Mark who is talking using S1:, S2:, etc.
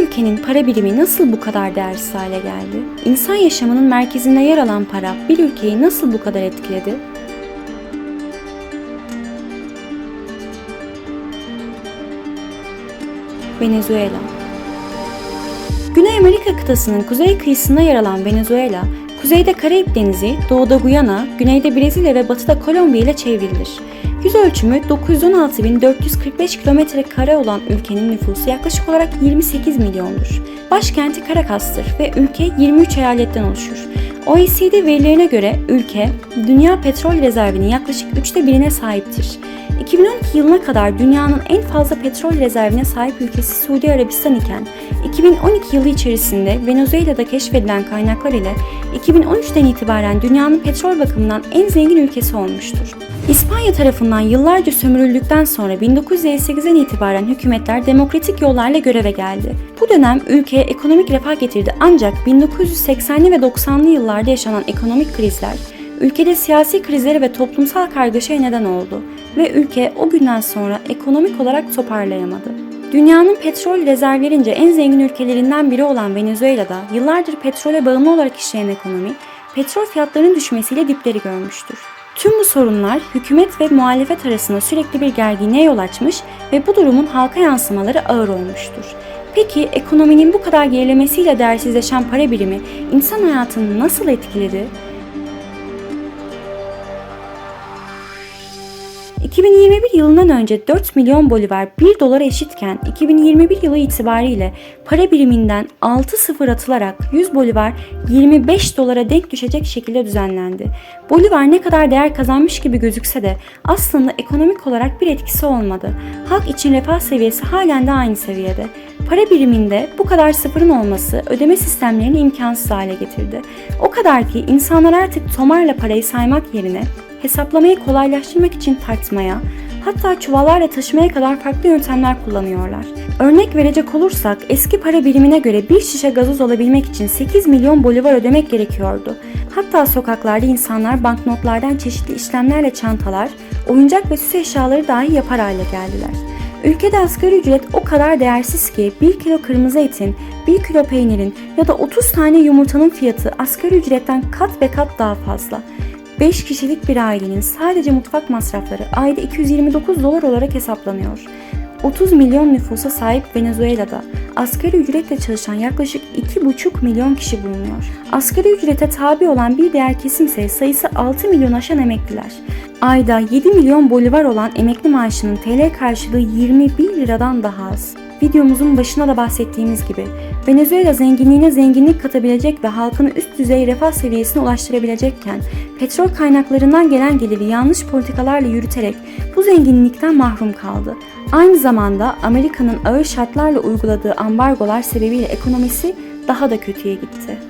S1: ülkenin para birimi nasıl bu kadar değersiz hale geldi? İnsan yaşamının merkezinde yer alan para bir ülkeyi nasıl bu kadar etkiledi? Venezuela Güney Amerika kıtasının kuzey kıyısında yer alan Venezuela, kuzeyde Karayip Denizi, doğuda Guyana, güneyde Brezilya ve batıda Kolombiya ile çevrilidir. Yüz ölçümü 916.445 kilometre kare olan ülkenin nüfusu yaklaşık olarak 28 milyondur. Başkenti Caracas'tır ve ülke 23 eyaletten oluşur. OECD verilerine göre ülke, dünya petrol rezervinin yaklaşık üçte birine sahiptir. 2012 yılına kadar dünyanın en fazla petrol rezervine sahip ülkesi Suudi Arabistan iken 2012 yılı içerisinde Venezuela'da keşfedilen kaynaklar ile 2013'ten itibaren dünyanın petrol bakımından en zengin ülkesi olmuştur. İspanya tarafından yıllarca sömürüldükten sonra 1958'den itibaren hükümetler demokratik yollarla göreve geldi. Bu dönem ülkeye ekonomik refah getirdi ancak 1980'li ve 90'lı yıllarda yaşanan ekonomik krizler ülkede siyasi krizleri ve toplumsal kargaşaya neden oldu ve ülke o günden sonra ekonomik olarak toparlayamadı. Dünyanın petrol rezervlerince en zengin ülkelerinden biri olan Venezuela'da yıllardır petrole bağımlı olarak işleyen ekonomi, petrol fiyatlarının düşmesiyle dipleri görmüştür. Tüm bu sorunlar hükümet ve muhalefet arasında sürekli bir gerginliğe yol açmış ve bu durumun halka yansımaları ağır olmuştur. Peki ekonominin bu kadar gerilemesiyle değersizleşen para birimi insan hayatını nasıl etkiledi? 2021 yılından önce 4 milyon bolivar 1 dolara eşitken 2021 yılı itibariyle para biriminden 6 sıfır atılarak 100 bolivar 25 dolara denk düşecek şekilde düzenlendi. Bolivar ne kadar değer kazanmış gibi gözükse de aslında ekonomik olarak bir etkisi olmadı. Halk için refah seviyesi halen de aynı seviyede. Para biriminde bu kadar sıfırın olması ödeme sistemlerini imkansız hale getirdi. O kadar ki insanlar artık tomarla parayı saymak yerine hesaplamayı kolaylaştırmak için tartmaya, hatta çuvallarla taşımaya kadar farklı yöntemler kullanıyorlar. Örnek verecek olursak eski para birimine göre bir şişe gazoz alabilmek için 8 milyon bolivar ödemek gerekiyordu. Hatta sokaklarda insanlar banknotlardan çeşitli işlemlerle çantalar, oyuncak ve süs eşyaları dahi yapar hale geldiler. Ülkede asgari ücret o kadar değersiz ki 1 kilo kırmızı etin, 1 kilo peynirin ya da 30 tane yumurtanın fiyatı asgari ücretten kat ve kat daha fazla. 5 kişilik bir ailenin sadece mutfak masrafları ayda 229 dolar olarak hesaplanıyor. 30 milyon nüfusa sahip Venezuela'da asgari ücretle çalışan yaklaşık 2,5 milyon kişi bulunuyor. Asgari ücrete tabi olan bir diğer kesimse sayısı 6 milyon aşan emekliler. Ayda 7 milyon bolivar olan emekli maaşının TL karşılığı 21 liradan daha az. Videomuzun başına da bahsettiğimiz gibi Venezuela zenginliğine zenginlik katabilecek ve halkını üst düzey refah seviyesine ulaştırabilecekken petrol kaynaklarından gelen geliri yanlış politikalarla yürüterek bu zenginlikten mahrum kaldı. Aynı zamanda Amerika'nın ağır şartlarla uyguladığı ambargolar sebebiyle ekonomisi daha da kötüye gitti.